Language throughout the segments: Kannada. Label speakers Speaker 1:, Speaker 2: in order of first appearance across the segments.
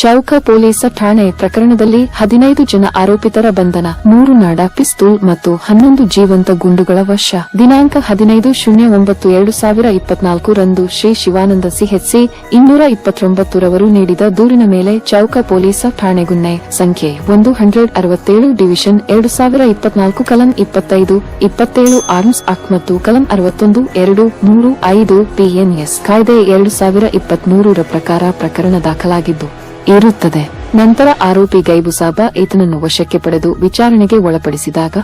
Speaker 1: ಚೌಕ ಪೊಲೀಸ ಠಾಣೆ ಪ್ರಕರಣದಲ್ಲಿ ಹದಿನೈದು ಜನ ಆರೋಪಿತರ ಬಂಧನ, ಮೂರು ನಾಡ, ಪಿಸ್ತೂಲ್ ಮತ್ತು ಹನ್ನೊಂದು ಜೀವಂತ ಗುಂಡುಗಳ ವಶ. ದಿನಾಂಕ ಹದಿನೈದು ಶೂನ್ಯ ಒಂಬತ್ತು ಎರಡು ಸಾವಿರ ಇಪ್ಪತ್ನಾಲ್ಕು ರಂದು ಶ್ರೀ ಶಿವಾನಂದ ಸಿಹೆಚ್ಸಿ ಇನ್ನೂರ ಇಪ್ಪತ್ತೊಂಬತ್ತರವರು ನೀಡಿದ ದೂರಿನ ಮೇಲೆ ಚೌಕ ಪೊಲೀಸ ಠಾಣೆ ಗುನ್ನೆ. ಸಂಖ್ಯೆ ಒಂದು ಹಂಡ್ರೆಡ್ ಅರವತ್ತೇಳು ಡಿವಿಷನ್ ಎರಡು ಸಾವಿರ ಇಪ್ಪತ್ನಾಲ್ಕು ಕಲಂ ಇಪ್ಪತ್ತೈದು, ಇಪ್ಪತ್ತೇಳು ಆರ್ಮ್ಸ್ ಆಕ್ಟ್ ಮತ್ತು ಕಲಂ ಅರವತ್ತೊಂದು, ಎರಡು, ಮೂರು, ಐದು, ಪಿಎನ್ಎಸ್ ಕಾಯ್ದೆ ಎರಡು ಸಾವಿರ ಇಪ್ಪತ್ಮೂರರ ಪ್ರಕಾರ ಪ್ರಕರಣ ದಾಖಲಾಗಿದ್ದು. ಇರುತ್ತದೆ ನಂತರ ಆರೋಪಿ ಗೈಬುಸಾಬ ಈತನನ್ನು ವಶಕ್ಕೆ ಪಡೆದು ವಿಚಾರಣೆಗೆ ಒಳಪಡಿಸಿದಾಗ,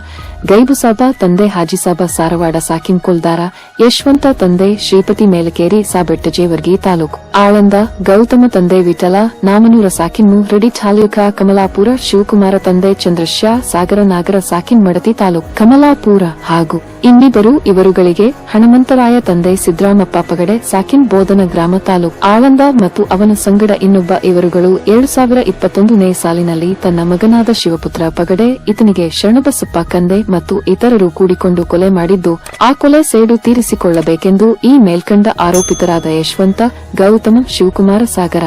Speaker 1: ಗೈಬುಸಾಬ ತಂದೆ ಹಾಜಿಸಾಬ ಸಾರವಾಡ ಸಾಕಿನ್ ಕುಲ್ದಾರ, ಯಶವಂತ ತಂದೆ ಶ್ರೀಪತಿ ಮೇಲಕೇರಿ ಸಾಬೆಟ್ಟ ಜೇವರ್ಗಿ ತಾಲೂಕು. ಆಳಂದ, ಗೌತಮ ತಂದೆ ವಿಠಲ, ನಾಮನೂರ ಸಾಕಿನ್ನು ರೆಡಿ ಠಾಲೂಕ, ಕಮಲಾಪುರ, ಶಿವಕುಮಾರ ತಂದೆ ಚಂದ್ರಶ್ಯಾ, ಸಾಗರ ನಾಗರ ಸಾಕಿನ್ ಮಡತಿ ತಾಲೂಕು. ಕಮಲಾಪುರ ಹಾಗೂ ಇನ್ನಿಬ್ಬರು ಇವರುಗಳಿಗೆ ಹನುಮಂತರಾಯ ತಂದೆ ಸಿದ್ದರಾಮಪ್ಪ ಪಗಡೆ ಸಾಕಿನ್ ಬೋಧನ ಗ್ರಾಮ ತಾಲೂಕು. ಆಳಂದ ಮತ್ತು ಅವನ ಸಂಗಡ ಇನ್ನೊಬ್ಬ ಇವರುಗಳು ಎರಡು ಸಾವಿರ ಇಪ್ಪತ್ತೊಂದನೇ ಸಾಲಿನಲ್ಲಿ ತನ್ನ ಮಗನಾದ ಶಿವಪುತ್ರ ಪಗಡೆ ಇತನಿಗೆ ಶರಣಬಸಪ್ಪ ಕಂದೆ ಮತ್ತು ಇತರರು ಕೂಡಿಕೊಂಡು ಕೊಲೆ ಮಾಡಿದ್ದು, ಆ ಕೊಲೆ ಸೇಡು ತೀರಿಸಿಕೊಳ್ಳಬೇಕೆಂದು ಈ ಮೇಲ್ಕಂಡ ಆರೋಪಿತರಾದ ಯಶವಂತ, ಗೌತಮ, ಶಿವಕುಮಾರ ಸಾಗರ.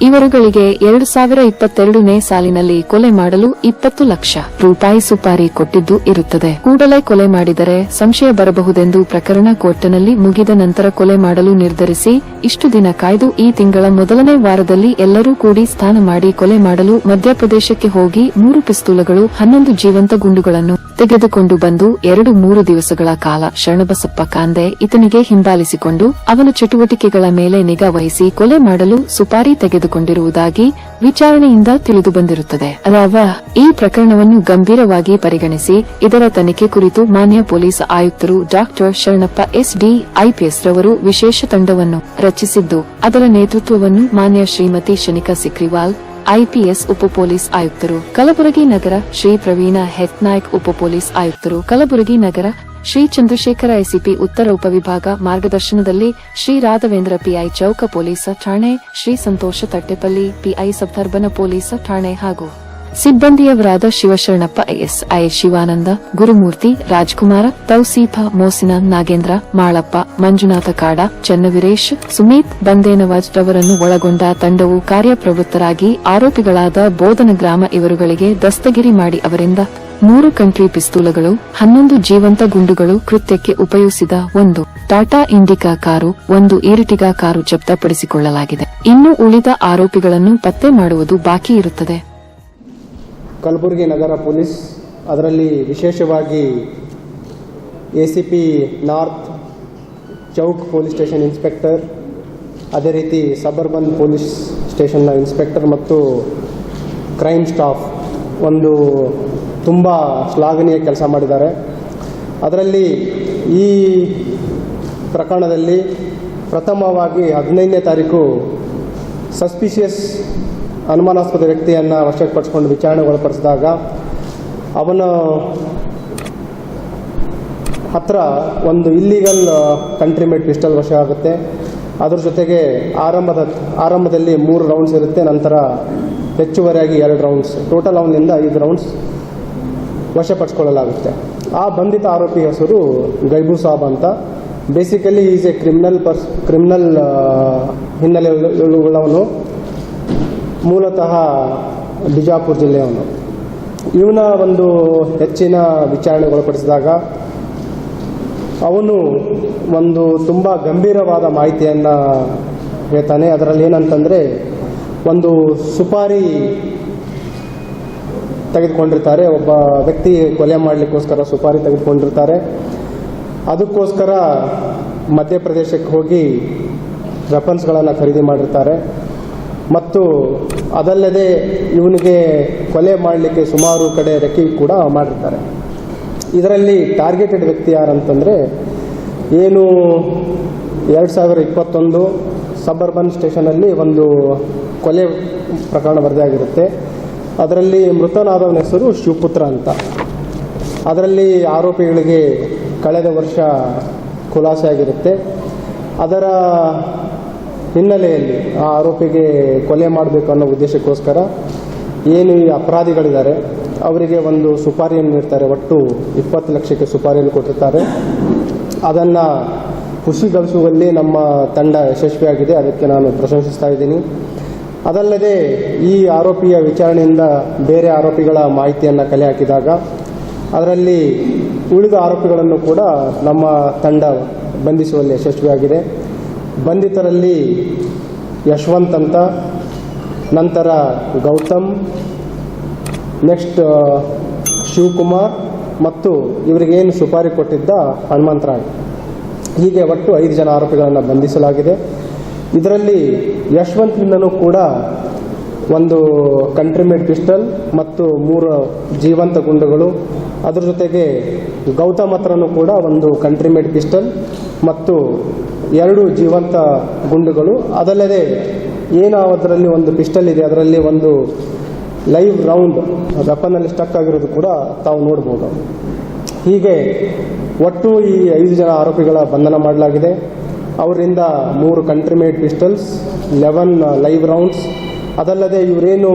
Speaker 1: ಇವರುಗಳಿಗೆ ಎರಡು ಸಾವಿರ ಇಪ್ಪತ್ತೆರಡನೇ ಸಾಲಿನಲ್ಲಿ ಕೊಲೆ ಮಾಡಲು ಇಪ್ಪತ್ತು ಲಕ್ಷ ರೂಪಾಯಿ ಸುಪಾರಿ ಕೊಟ್ಟಿದ್ದು ಇರುತ್ತದೆ. ಕೂಡಲೇ ಕೊಲೆ ಮಾಡಿದರೆ ಸಂಶಯ ಬರಬಹುದೆಂದು ಪ್ರಕರಣ ಕೋರ್ಟ್ನಲ್ಲಿ ಮುಗಿದ ನಂತರ ಕೊಲೆ ಮಾಡಲು ನಿರ್ಧರಿಸಿ ಇಷ್ಟು ದಿನ ಕಾಯ್ದು ಈ ತಿಂಗಳ ಮೊದಲನೇ ವಾರದಲ್ಲಿ ಎಲ್ಲರೂ ಕೂಡಿ ಸ್ನಾನ ಮಾಡಿ ಕೊಲೆ ಮಾಡಲು ಮಧ್ಯಪ್ರದೇಶಕ್ಕೆ ಹೋಗಿ ಮೂರು ಪಿಸ್ತೂಲಗಳು, ಹನ್ನೊಂದು ಜೀವಂತ ಗುಂಡುಗಳನ್ನು ತೆಗೆದುಕೊಂಡು ಬಂದು ಎರಡು ಮೂರು ದಿವಸಗಳ ಕಾಲ ಶರಣಬಸಪ್ಪ ಕಾಂದೆ ಇತನಿಗೆ ಹಿಂಬಾಲಿಸಿಕೊಂಡು ಅವನ ಚಟುವಟಿಕೆಗಳ ಮೇಲೆ ನಿಗಾ ವಹಿಸಿ ಕೊಲೆ ಮಾಡಲು ಸುಪಾರಿ ತೆಗೆದುಕೊಂಡಿರುವುದಾಗಿ ವಿಚಾರಣೆಯಿಂದ ತಿಳಿದು ಬಂದಿರುತ್ತದೆ. ಅದಾವ, ಈ ಪ್ರಕರಣವನ್ನು ಗಂಭೀರವಾಗಿ ಪರಿಗಣಿಸಿ ಇದರ ತನಿಖೆ ಕುರಿತು ಮಾನ್ಯ ಪೊಲೀಸ್ ಆಯುಕ್ತರು doctor Sharanappa S D IPS ರವರು ವಿಶೇಷ ತಂಡವನ್ನು ರಚಿಸಿದ್ದು, ಅದರ ನೇತೃತ್ವವನ್ನು ಮಾನ್ಯ ಶ್ರೀಮತಿ ಶನಿಕಾ ಸಿಕ್ರಿವಾಲ್ ಐಪಿಎಸ್ ಉಪ ಪೊಲೀಸ್ ಆಯುಕ್ತರು. ಕಲಬುರಗಿ ನಗರ ಶ್ರೀ ಪ್ರವೀಣ ಹೆತ್ನಾಯ್ಕ್ ಉಪ ಪೊಲೀಸ್ ಆಯುಕ್ತರು. ಕಲಬುರಗಿ ನಗರ ಶ್ರೀ ಚಂದ್ರಶೇಖರ ಎಸಿಪಿ ಉತ್ತರ ಉಪವಿಭಾಗ ಮಾರ್ಗದರ್ಶನದಲ್ಲಿ ಶ್ರೀ ರಾಘವೇಂದ್ರ ಪಿಐ ಚೌಕ ಪೊಲೀಸ್ ಠಾಣೆ, ಶ್ರೀ ಸಂತೋಷ ತಟ್ಟೆಪಲ್ಲಿ ಪಿಐ ಸಬ್ಧರ್ಬನ ಪೊಲೀಸ್ ಠಾಣೆ ಹಾಗೂ ಸಿಬ್ಬಂದಿಯವರಾದ ಶಿವಶರಣಪ್ಪ ಎಸ್ಐ ಶಿವಾನಂದ, ಗುರುಮೂರ್ತಿ, ರಾಜ್ಕುಮಾರ, ತೌಸೀಫ, ಮೋಸಿನ, ನಾಗೇಂದ್ರ, ಮಾಳಪ್ಪ, ಮಂಜುನಾಥ ಕಾಡ, ಚನ್ನವೀರೇಶ್, ಸುಮೀತ್, ಬಂದೇನವಾಜ್ ರವರನ್ನು ಒಳಗೊಂಡ ತಂಡವು ಕಾರ್ಯಪ್ರವೃತ್ತರಾಗಿ ಆರೋಪಿಗಳಾದ ಬೋಧನ ಗ್ರಾಮ ಇವರುಗಳಿಗೆ ದಸ್ತಗಿರಿ ಮಾಡಿ ಅವರಿಂದ ಮೂರು ಕಂಟ್ರಿ ಪಿಸ್ತೂಲಗಳು, ಹನ್ನೊಂದು ಜೀವಂತ ಗುಂಡುಗಳು ಕೃತ್ಯಕ್ಕೆ ಉಪಯೋಗಿಸಿದ ಒಂದು ಟಾಟಾ ಇಂಡಿಕಾ ಕಾರು, ಒಂದು ಈರಿಟಿಗಾ ಕಾರು ಜಪ್ತಪಡಿಸಿಕೊಳ್ಳಲಾಗಿದೆ. ಇನ್ನು ಉಳಿದ ಆರೋಪಿಗಳನ್ನು ಪತ್ತೆ ಮಾಡುವುದು ಬಾಕಿ ಇರುತ್ತದೆ.
Speaker 2: ಕಲಬುರಗಿ ನಗರ ಪೊಲೀಸ್, ಅದರಲ್ಲಿ ವಿಶೇಷವಾಗಿ A C P north Chowk police station inspector, ಅದೇ ರೀತಿ ಸಬರ್ಬನ್ ಪೊಲೀಸ್ ಸ್ಟೇಷನ್ನ ಇನ್ಸ್ಪೆಕ್ಟರ್ ಮತ್ತು ಕ್ರೈಮ್ ಸ್ಟಾಫ್ ಒಂದು ತುಂಬ ಶ್ಲಾಘನೀಯ ಕೆಲಸ ಮಾಡಿದ್ದಾರೆ. ಅದರಲ್ಲಿ ಈ ಪ್ರಕರಣದಲ್ಲಿ ಪ್ರಥಮವಾಗಿ ಹದಿನೈದನೇ ತಾರೀಕು ಸಸ್ಪಿಷಿಯಸ್ ಅನುಮಾನಾಸ್ಪದ ವ್ಯಕ್ತಿಯನ್ನು ವಶಪಡಿಸಿಕೊಂಡು ವಿಚಾರಣೆಗೆ ಒಳಪಡಿಸಿದಾಗ ಅವನ ಹತ್ರ ಒಂದು ಇಲ್ಲಿಗಲ್ ಕಂಟ್ರಿ ಮೇಡ್ ಪಿಸ್ಟಲ್ ವಶ ಆಗುತ್ತೆ. ಅದರ ಜೊತೆಗೆ ಆರಂಭದ, ಆರಂಭದಲ್ಲಿ ಮೂರು ರೌಂಡ್ಸ್ ಇರುತ್ತೆ, ನಂತರ ಹೆಚ್ಚುವರಿಯಾಗಿ ಎರಡು ರೌಂಡ್ಸ್ ಟೋಟಲ್ ಅವನಿಂದ ಐದು ರೌಂಡ್ಸ್ ವಶಪಡಿಸ್ಕೊಳ್ಳಲಾಗುತ್ತೆ. ಆ ಬಂಧಿತ ಆರೋಪಿ ಹೆಸರು ಗೈಬು ಸಾಬ್ ಅಂತ. ಬೇಸಿಕಲಿ ಈಸ್ ಎ ಕ್ರಿಮಿನಲ್ ಪರ್ಸ್ ಕ್ರಿಮಿನಲ್ ಹಿನ್ನೆಲೆ ಉಳ್ಳವನು ಮೂಲತಃ ಬಿಜಾಪುರ ಜಿಲ್ಲೆಯವನು. ಇವನ ಒಂದು ಹೆಚ್ಚಿನ ವಿಚಾರಣೆಗೆ ಒಳಪಡಿಸಿದಾಗ ಅವನು ಒಂದು ತುಂಬ ಗಂಭೀರವಾದ ಮಾಹಿತಿಯನ್ನು ಹೇಳ್ತಾನೆ. ಅದರಲ್ಲಿ ಏನಂತಂದರೆ ಒಂದು ಸುಪಾರಿ ತೆಗೆದುಕೊಂಡಿರ್ತಾರೆ. ಒಬ್ಬ ವ್ಯಕ್ತಿ ಕೊಲೆ ಮಾಡಲಿಕ್ಕೋಸ್ಕರ ಸುಪಾರಿ ತೆಗೆದುಕೊಂಡಿರ್ತಾರೆ. ಅದಕ್ಕೋಸ್ಕರ ಮಧ್ಯಪ್ರದೇಶಕ್ಕೆ ಹೋಗಿ ವೆಪನ್ಸ್ಗಳನ್ನು ಖರೀದಿ ಮಾಡಿರ್ತಾರೆ. ಮತ್ತು ಅದಲ್ಲದೆ ಇವನಿಗೆ ಕೊಲೆ ಮಾಡಲಿಕ್ಕೆ ಸುಮಾರು ಕಡೆ ರೆಕ್ಕಿ ಕೂಡ ಮಾಡಿರ್ತಾರೆ. ಇದರಲ್ಲಿ ಟಾರ್ಗೆಟೆಡ್ ವ್ಯಕ್ತಿ ಯಾರಂತಂದರೆ ಏನು ಎರಡು ಸಾವಿರ ಇಪ್ಪತ್ತೊಂದು ಸಬರ್ಬನ್ ಸ್ಟೇಷನಲ್ಲಿ ಒಂದು ಕೊಲೆ ಪ್ರಕರಣ ವರದಿಯಾಗಿರುತ್ತೆ. ಅದರಲ್ಲಿ ಮೃತನಾದವನ ಹೆಸರು ಶಿವಪುತ್ರ ಅಂತ. ಅದರಲ್ಲಿ ಆರೋಪಿಗಳಿಗೆ ಕಳೆದ ವರ್ಷ ಖುಲಾಸೆ ಆಗಿರುತ್ತೆ ಅದರ ಹಿನ್ನೆಲೆಯಲ್ಲಿ ಆ ಆರೋಪಿಗೆ ಕೊಲೆ ಮಾಡಬೇಕು ಅನ್ನೋ ಉದ್ದೇಶಕ್ಕೋಸ್ಕರ ಏನು ಈ ಅಪರಾಧಿಗಳಿದ್ದಾರೆ, ಅವರಿಗೆ ಒಂದು ಸುಪಾರಿಯನ್ನು ನೀಡ್ತಾರೆ. ಒಟ್ಟು ಇಪ್ಪತ್ತು ಲಕ್ಷಕ್ಕೆ ಸುಪಾರಿಯನ್ನು ಕೊಟ್ಟಿರ್ತಾರೆ. ಅದನ್ನು ಖುಷಿಗೊಳಿಸುವಲ್ಲಿ ನಮ್ಮ ತಂಡ ಯಶಸ್ವಿಯಾಗಿದೆ. ಅದಕ್ಕೆ ನಾನು ಪ್ರಶಂಸಿಸ್ತಾ ಇದ್ದೀನಿ. ಅದಲ್ಲದೆ ಈ ಆರೋಪಿಯ ವಿಚಾರಣೆಯಿಂದ ಬೇರೆ ಆರೋಪಿಗಳ ಮಾಹಿತಿಯನ್ನು ಕಲೆ ಹಾಕಿದಾಗ, ಅದರಲ್ಲಿ ಉಳಿದ ಆರೋಪಿಗಳನ್ನು ಕೂಡ ನಮ್ಮ ತಂಡ ಬಂಧಿಸುವಲ್ಲಿ ಯಶಸ್ವಿಯಾಗಿದೆ. ಬಂಧಿತರಲ್ಲಿ ಯಶವಂತ್ ಅಂತ, ನಂತರ ಗೌತಮ್ ನೆಕ್ಸ್ಟ್ ಶಿವಕುಮಾರ್ ಮತ್ತು ಇವರಿಗೇನು ಸುಪಾರಿ ಕೊಟ್ಟಿದ್ದ ಹನುಮಂತರಾಯ್ ಹೀಗೆ ಒಟ್ಟು ಐದು ಜನ ಆರೋಪಿಗಳನ್ನು ಬಂಧಿಸಲಾಗಿದೆ. ಇದರಲ್ಲಿ ಯಶವಂತ್ನಿಂದನೂ ಕೂಡ ಒಂದು ಕಂಟ್ರಿಮೇಡ್ ಪಿಸ್ಟಲ್ ಮತ್ತು ಮೂರು ಜೀವಂತ ಗುಂಡುಗಳು ಅದರ ಜೊತೆಗೆ ಗೌತಮ್ ಹತ್ರನೂ ಕೂಡ ಒಂದು ಕಂಟ್ರಿಮೇಡ್ ಪಿಸ್ಟಲ್ ಮತ್ತು ಎರಡು ಜೀವಂತ ಗುಂಡುಗಳು. ಅದಲ್ಲದೆ ಏನು ಅದರಲ್ಲಿ ಒಂದು ಪಿಸ್ಟಲ್ ಇದೆ, ಅದರಲ್ಲಿ ಒಂದು ಲೈವ್ ರೌಂಡ್ ವೆಪನಲ್ಲಿ ಸ್ಟಕ್ ಆಗಿರೋದು ಕೂಡ ತಾವು ನೋಡ್ಬೋದು. ಹೀಗೆ ಒಟ್ಟು ಈ ಐದು ಜನ ಆರೋಪಿಗಳ ಬಂಧನ ಮಾಡಲಾಗಿದೆ. ಅವರಿಂದ ಮೂರು country made pistols eleven live rounds ಅದಲ್ಲದೆ ಇವರೇನು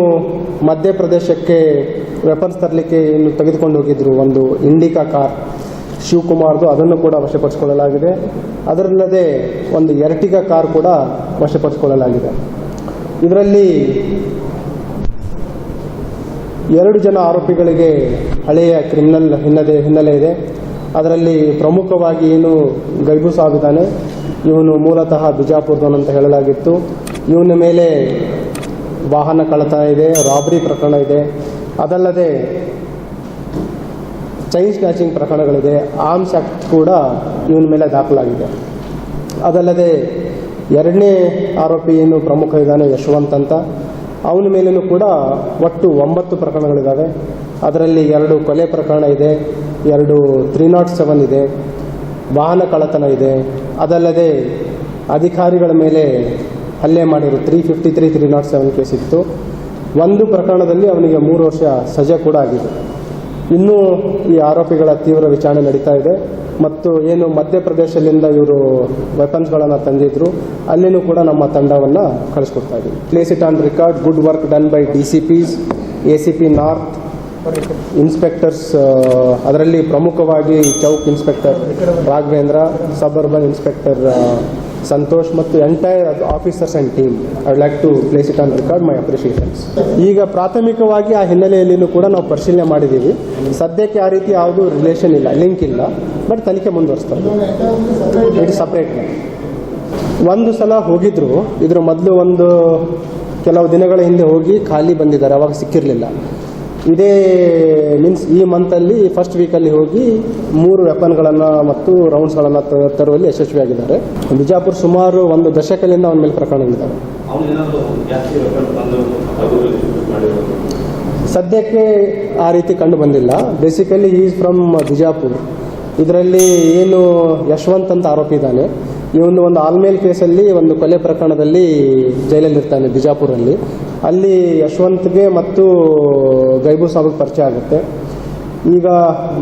Speaker 2: ಮಧ್ಯಪ್ರದೇಶಕ್ಕೆ ವೆಪನ್ಸ್ ತರಲಿಕ್ಕೆ ಏನು ತೆಗೆದುಕೊಂಡು ಹೋಗಿದ್ರು, ಒಂದು ಇಂಡಿಕಾ ಕಾರ್, ಶಿವಕುಮಾರ್ದು, ಅದನ್ನು ಕೂಡ ವಶಪಡಿಸಿಕೊಳ್ಳಲಾಗಿದೆ. ಅದರಲ್ಲದೆ ಒಂದು ಎರಟಿಗ ಕಾರ್ ಕೂಡ ವಶಪಡಿಸಿಕೊಳ್ಳಲಾಗಿದೆ. ಇದರಲ್ಲಿ ಎರಡು ಜನ ಆರೋಪಿಗಳಿಗೆ ಹಳೆಯ ಕ್ರಿಮಿನಲ್ ಹಿನ್ನೆಲೆ ಹಿನ್ನೆಲೆ ಇದೆ. ಅದರಲ್ಲಿ ಪ್ರಮುಖವಾಗಿ ಏನು, ಗೈಬು ಸಾಬಿದ್ದಾನೆ ಇವನು ಮೂಲತಃ ಬಿಜಾಪುರದವನು ಅಂತ ಹೇಳಲಾಗಿತ್ತು. ಇವನ ಮೇಲೆ ವಾಹನ ಕಳ್ಳತನ ಇದೆ ರಾಬರಿ ಪ್ರಕರಣ ಇದೆ. ಅದಲ್ಲದೆ ಚೈನ್ ಸ್ನ್ಯಾಚಿಂಗ್ ಪ್ರಕರಣಗಳಿದೆ. ಆರ್ಮ್ಸ್ ಆಕ್ಟ್ ಕೂಡ ಇವನ ಮೇಲೆ ದಾಖಲಾಗಿದೆ. ಅದಲ್ಲದೆ, ಎರಡನೇ ಆರೋಪಿ ಏನು ಪ್ರಮುಖ ಇದ್ದಾನೆ ಯಶವಂತ್ ಅಂತ. ಅವನ ಮೇಲೂ ಕೂಡ ಒಟ್ಟು ಒಂಬತ್ತು ಪ್ರಕರಣಗಳಿದ್ದಾವೆ ಅದರಲ್ಲಿ ಎರಡು ಕೊಲೆ ಪ್ರಕರಣ ಇದೆ, ಎರಡು ತ್ರೀ ನಾಟ್ ಸೆವೆನ್ ಇದೆ, ವಾಹನ ಕಳ್ಳತನ ಇದೆ. ಅದಲ್ಲದೆ, ಅಧಿಕಾರಿಗಳ ಮೇಲೆ ಹಲ್ಲೆ ಮಾಡಿರೋ three fifty three three naught seven case ಇತ್ತು. ಒಂದು ಪ್ರಕರಣದಲ್ಲಿ ಅವನಿಗೆ ಮೂರು ವರ್ಷ ಸಜೆ ಕೂಡ ಆಗಿದೆ. ಇನ್ನೂ ಈ ಆರೋಪಿಗಳ ತೀವ್ರ ವಿಚಾರಣೆ ನಡೀತಾ ಇದೆ. ಮತ್ತು ಏನು ಮಧ್ಯಪ್ರದೇಶದಿಂದ ಇವರು ವೆಪನ್ಸ್ಗಳನ್ನು ತಂದಿದ್ರು, ಅಲ್ಲಿನೂ ಕೂಡ ನಮ್ಮ ತಂಡವನ್ನು ಕಳಿಸ್ಕೊಡ್ತಾ ಇದ್ದೀವಿ place it on record good work done by D C Ps A C P north inspectors ಅದರಲ್ಲಿ ಪ್ರಮುಖವಾಗಿ Chowk inspector Raghavendra suburban inspector Santosh ಮತ್ತು entire officers and team I like to place it on record my appreciations ಈಗ ಪ್ರಾಥಮಿಕವಾಗಿ ಆ ಹಿನ್ನೆಲೆಯಲ್ಲಿನೂ ಕೂಡ ನಾವು ಪರಿಶೀಲನೆ ಮಾಡಿದ್ದೀವಿ. ಸದ್ಯಕ್ಕೆ ಆ ರೀತಿ ಯಾವುದು ರಿಲೇಷನ್ ಇಲ್ಲ ಲಿಂಕ್ ಇಲ್ಲ. ಬಟ್ ತನಿಖೆ ಮುಂದುವರಿಸ್ತಾರೆ ಇಟ್ ಸಪ್ರೇಟ್ ಒಂದು ಸಲ ಹೋಗಿದ್ರು. ಇದ್ರ ಮೊದಲು ಒಂದು ಕೆಲವು ದಿನಗಳ ಹಿಂದೆ ಹೋಗಿ ಖಾಲಿ ಬಂದಿದ್ದಾರೆ, ಅವಾಗ ಸಿಕ್ಕಿರಲಿಲ್ಲ. ಇದೇ ಮೀನ್ಸ್ ಈ ಮಂತಲ್ಲಿ ಫಸ್ಟ್ ವೀಕಲ್ಲಿ ಹೋಗಿ ಮೂರು ವೆಪನ್ಗಳನ್ನು ಮತ್ತು ರೌಂಡ್ಸ್ಗಳನ್ನು ತರುವಲ್ಲಿ ಯಶಸ್ವಿಯಾಗಿದ್ದಾರೆ. ಬಿಜಾಪುರ್ ಸುಮಾರು ಒಂದು ದಶಕದಿಂದ ಅವನ ಮೇಲೆ ಪ್ರಕರಣಗಳಿದ್ದಾವೆ
Speaker 3: ವೆಪನ್
Speaker 2: ಸದ್ಯಕ್ಕೆ ಆ ರೀತಿ ಕಂಡು ಬಂದಿಲ್ಲ. Basically is from Bijapur. ಇದರಲ್ಲಿ ಏನು ಯಶವಂತ್ ಅಂತ ಆರೋಪಿ ಇದ್ದಾನೆ. ಇವನು ಒಂದು ಆಲ್ಮೇಲ್ ಕೇಸಲ್ಲಿ ಒಂದು ಕೊಲೆ ಪ್ರಕರಣದಲ್ಲಿ ಜೈಲಲ್ಲಿ ಇರ್ತಾನೆ ಬಿಜಾಪುರಲ್ಲಿ. ಅಲ್ಲಿ ಯಶವಂತ್ಗೆ ಮತ್ತು ಗೈಬು ಸಾಬ್ಗೆ ಪರಿಚಯ ಆಗುತ್ತೆ. ಈಗ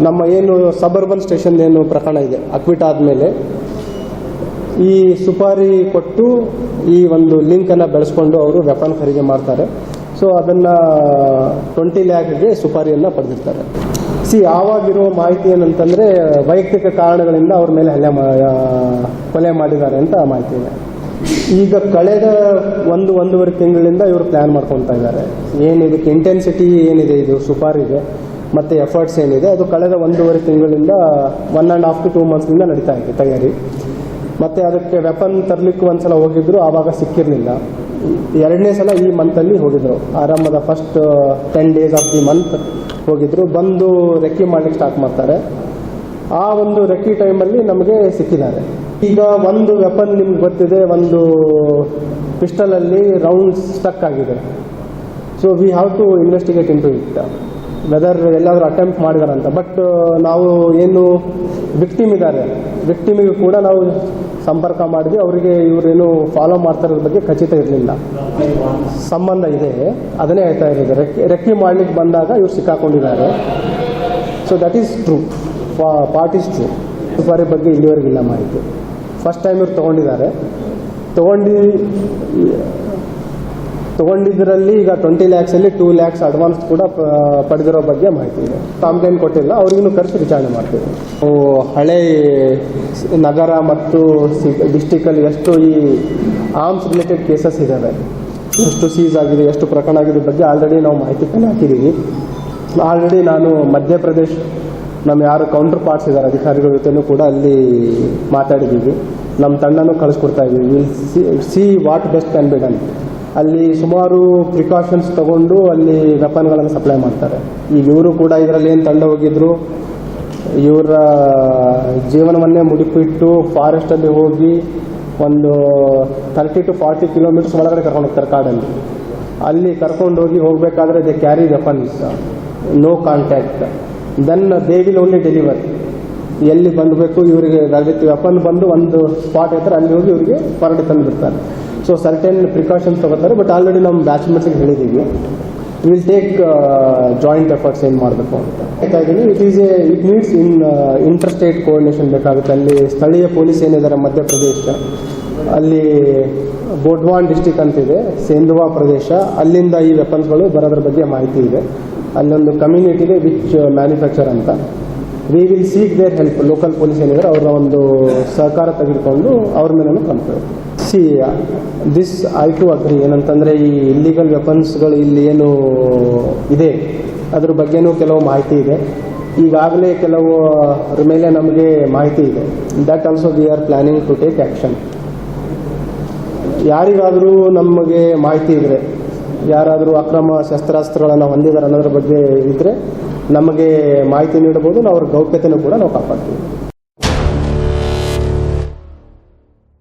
Speaker 2: ನಮ್ಮ ಏನು ಸಬರ್ಬನ್ ಸ್ಟೇಷನ್ ಏನು ಪ್ರಕರಣ ಇದೆ ಅಕ್ವಿಟ್ ಆದಮೇಲೆ. ಈ ಸುಪಾರಿ ಕೊಟ್ಟು ಈ ಒಂದು ಲಿಂಕನ್ನು ಬೆಳೆಸ್ಕೊಂಡು ಅವರು ವೆಪನ್ ಖರೀದಿ ಮಾಡ್ತಾರೆ. ಸೊ ಅದನ್ನು ಟ್ವೆಂಟಿ ಲ್ಯಾಕ್ಗೆ ಸುಪಾರಿಯನ್ನು ಪಡೆದಿರ್ತಾರೆ. ಸಿ ಆವಾಗಿರೋ ಮಾಹಿತಿ ಏನಂತಂದರೆ ವೈಯಕ್ತಿಕ ಕಾರಣಗಳಿಂದ ಅವ್ರ ಮೇಲೆ ಹಲ್ಲೆ ಕೊಲೆ ಮಾಡಿದ್ದಾರೆ ಅಂತ ಮಾಹಿತಿ ಇದೆ. ಈಗ ಕಳೆದ ಒಂದು ಒಂದೂವರೆ ತಿಂಗಳಿಂದ ಇವರು ಪ್ಲ್ಯಾನ್ ಮಾಡ್ಕೊತಾ ಇದ್ದಾರೆ. ಏನಿದಕ್ಕೆ ಇಂಟೆನ್ಸಿಟಿ ಏನಿದೆ ಇದು ಸುಪಾರಿಗೆ, ಮತ್ತು ಎಫರ್ಟ್ಸ್ ಏನಿದೆ, ಅದು ಕಳೆದ ಒಂದೂವರೆ ತಿಂಗಳಿಂದ one and half to two ಮಂತ್ಸ್ನಿಂದ ನಡೀತಾ ಇದೆ ತಯಾರಿ. ಮತ್ತೆ ಅದಕ್ಕೆ ವೆಪನ್ ತರಲಿಕ್ಕೂ ಒಂದ್ಸಲ ಹೋಗಿದ್ರು, ಆವಾಗ ಸಿಕ್ಕಿರಲಿಲ್ಲ. ಎರಡನೇ ಸಲ ಈ ಮಂತಲ್ಲಿ ಹೋಗಿದ್ರು. ಆರಂಭದ first ten days of the month ಹೋಗಿದ್ರು. ಬಂದು ರೆಕ್ಕಿ ಮಾಡ್ಲಿಕ್ಕೆ ಸ್ಟಾರ್ಟ್ ಮಾಡ್ತಾರೆ. ಆ ಒಂದು ರೆಕ್ಕಿ ಟೈಮಲ್ಲಿ ನಮಗೆ ಸಿಕ್ಕಿದ್ದಾರೆ. ಈಗ ಒಂದು ವೆಪನ್ ನಿಮ್ಗೆ ಗೊತ್ತಿದೆ, ಒಂದು ಪಿಸ್ಟಲಲ್ಲಿ ರೌಂಡ್ ಸ್ಟಕ್ ಆಗಿದೆ. So we have to investigate into it whether ಎಲ್ಲಾದರೂ ಅಟೆಂಪ್ಟ್ ಮಾಡಿದಾರಂತ. ಬಟ್ ನಾವು ಏನು ವಿಕ್ಟಿಮ್ ಇದ್ದಾರೆ. ವಿಕ್ಟಿಮಿಗೆ ಕೂಡ ನಾವು ಸಂಪರ್ಕ ಮಾಡಿದ್ವಿ. ಅವರಿಗೆ ಇವರೇನು ಫಾಲೋ ಮಾಡ್ತಾರೋದ್ರ ಬಗ್ಗೆ ಖಚಿತ ಇರಲಿಲ್ಲ. ಸಂಬಂಧ ಇದೆ. ಅದನ್ನೇ ಹೇಳ್ತಾ ಇರೋದು. ರೆಕ್ಕಿ ಮಾಡ್ಲಿಕ್ಕೆ ಬಂದಾಗ ಇವ್ರು ಸಿಕ್ಕಾಕೊಂಡಿದ್ದಾರೆ. So that is true true supari ಬಗ್ಗೆ ಇಲ್ಲಿವರೆಗಿಲ್ಲ ಮಾಹಿತಿ. ಫಸ್ಟ್ ಟೈಮ್ ಇವ್ರು ತೊಗೊಂಡಿದ್ದಾರೆ. ತೊಗೊಂಡು ತೊಗೊಂಡಿದ್ದರಲ್ಲಿ ಈಗ ಟ್ವೆಂಟಿ ಲ್ಯಾಕ್ಸಲ್ಲಿ ಟೂ ಲ್ಯಾಕ್ಸ್ ಅಡ್ವಾನ್ಸ್ ಕೂಡ ಪ- ಪಡೆದಿರೋ ಬಗ್ಗೆ ಮಾಹಿತಿ ಇದೆ. ಕಾಂಪ್ಲೇಂಟ್ ಕೊಟ್ಟಿಲ್ಲ. ಅವ್ರಿಗೂ ಕರೆಸಿ ವಿಚಾರಣೆ ಮಾಡ್ತೀವಿ. ಹಳೆ ನಗರ ಮತ್ತು ಡಿಸ್ಟಿಕಲ್ಲಿ ಎಷ್ಟು ಈ ಆರ್ಮ್ಸ್ ರಿಲೇಟೆಡ್ ಕೇಸಸ್ ಇದ್ದಾವೆ ಎಷ್ಟು ಸೀಸ್ ಆಗಿದೆ, ಎಷ್ಟು ಪ್ರಕರಣ ಆಗಿದೆ ಬಗ್ಗೆ ಆಲ್ರೆಡಿ ನಾವು ಮಾಹಿತಿ ಕಲೆ ಹಾಕಿದ್ದೀವಿ. ಆಲ್ರೆಡಿ ನಾನು ಮಧ್ಯಪ್ರದೇಶ್ ನಮ್ಮ ಯಾರು ಕೌಂಟರ್ ಪಾರ್ಟ್ಸ್ ಇದ್ದಾರೆ, ಅಧಿಕಾರಿಗಳ ಜೊತೆನೂ ಕೂಡ ಅಲ್ಲಿ ಮಾತಾಡಿದೀವಿ ನಮ್ಮ ತಂಡನೂ ಕಳಿಸ್ಕೊಡ್ತಾ ಇದೀವಿ will see what best can be done ಅಲ್ಲಿ ಸುಮಾರು ಪ್ರಿಕಾಷನ್ಸ್ ತಗೊಂಡು ಅಲ್ಲಿ ವೆಪನ್ಗಳನ್ನು ಸಪ್ಲೈ ಮಾಡ್ತಾರೆ. ಈಗ ಇವರು ಕೂಡ ಇದರಲ್ಲಿ ಏನು ತಂಡ ಹೋಗಿದ್ರು? ಇವರ ಜೀವನವನ್ನೇ ಮುಡಿಪಿಟ್ಟು ಫಾರೆಸ್ಟಲ್ಲಿ ಹೋಗಿ ಒಂದು ತರ್ಟಿ ಟು ಫಾರ್ಟಿ ಕಿಲೋಮೀಟರ್ಸ್ ಒಳಗಡೆ ಕರ್ಕೊಂಡು ಹೋಗ್ತಾರೆ ಕಾಡಲ್ಲಿ. ಅಲ್ಲಿ ಕರ್ಕೊಂಡು ಹೋಗಿ ಹೋಗಬೇಕಾದ್ರೆ they carry weapons no contact then they will only deliver ಎಲ್ಲಿ ಬಂದಬೇಕು, ಇವರಿಗೆ ಅದಕ್ಕೆ ವೆಪನ್ ಬಂದು ಒಂದು ಸ್ಪಾಟ್ ಇರ್ತಾರೆ ಅಲ್ಲಿ ಹೋಗಿ ಇವರಿಗೆ ಹೊರಡೆ ತಂದು ಬಿಡ್ತಾರೆ ಸೊ ಸರ್ಟೆನ್ ಪ್ರಿಕಾಷನ್ಸ್ ತಗೋತಾರೆ ಬಟ್ ಆಲ್ರೆಡಿ ನಮ್ಮ ಬ್ಯಾಚ್ಮೆಂಟ್ಸ್ಗೆ ಹೇಳಿದ್ದೀವಿ ವಿಲ್ ಟೇಕ್ ಜಾಯಿಂಟ್ ಎಫರ್ಟ್ಸ್ ಏನು ಮಾಡಬೇಕು ಅಂತ. ಹೇಳ್ತಾ it is a it needs in inter state coordination ಬೇಕಾಗುತ್ತೆ. ಅಲ್ಲಿ ಸ್ಥಳೀಯ ಪೊಲೀಸ್ ಏನಿದ್ದಾರೆ, ಮಧ್ಯಪ್ರದೇಶ, ಅಲ್ಲಿ ಬೋಡ್ವಾನ್ ಡಿಸ್ಟಿಕ್ ಅಂತಿದೆ ಸೇಂದುವಾ ಪ್ರದೇಶ, ಅಲ್ಲಿಂದ ಈ ವೆಪನ್ಸ್ಗಳು ಬರೋದ್ರ ಬಗ್ಗೆ ಮಾಹಿತಿ ಇದೆ. ಅಲ್ಲೊಂದು ಕಮ್ಯುನಿಟಿ ಇದೆ ವಿಚ್ ಮ್ಯಾನುಫ್ಯಾಕ್ಚರ್ ಅಂತ. We will seek their help local police ಏನಿದ್ದಾರೆ ಅವರ ಒಂದು ಸಹಕಾರ ತೆಗೆದುಕೊಂಡು ಅವ್ರ ಮೇಲೆ complaint see this I to agree ಏನಂತಂದರೆ ಈ ಇಲ್ಲಿಗಲ್ ವೆಪನ್ಸ್ಗಳು ಇಲ್ಲಿ ಏನು ಇದೆ. ಅದ್ರ ಬಗ್ಗೆನೂ ಕೆಲವು ಮಾಹಿತಿ ಇದೆ. ಈಗಾಗಲೇ ಕೆಲವು, ಅದ್ರ ಮೇಲೆ ನಮಗೆ ಮಾಹಿತಿ ಇದೆ. That also we are planning to take action ಯಾರಿಗಾದರೂ ನಮಗೆ ಮಾಹಿತಿ ಇದ್ರೆ ಯಾರಾದರೂ ಅಕ್ರಮ ಶಸ್ತ್ರಾಸ್ತ್ರಗಳನ್ನು ಹೊಂದಿದ್ದಾರೆ ಅನ್ನೋದ್ರ ಬಗ್ಗೆ ಇದ್ರೆ ನಮಗೆ ಮಾಹಿತಿ ನೀಡಬಹುದು, ನಾವು ಅವ್ರ ಗೌಪ್ಯತೆನೂ ಕೂಡ ನಾವು ಕಾಪಾಡ್ತೀವಿ.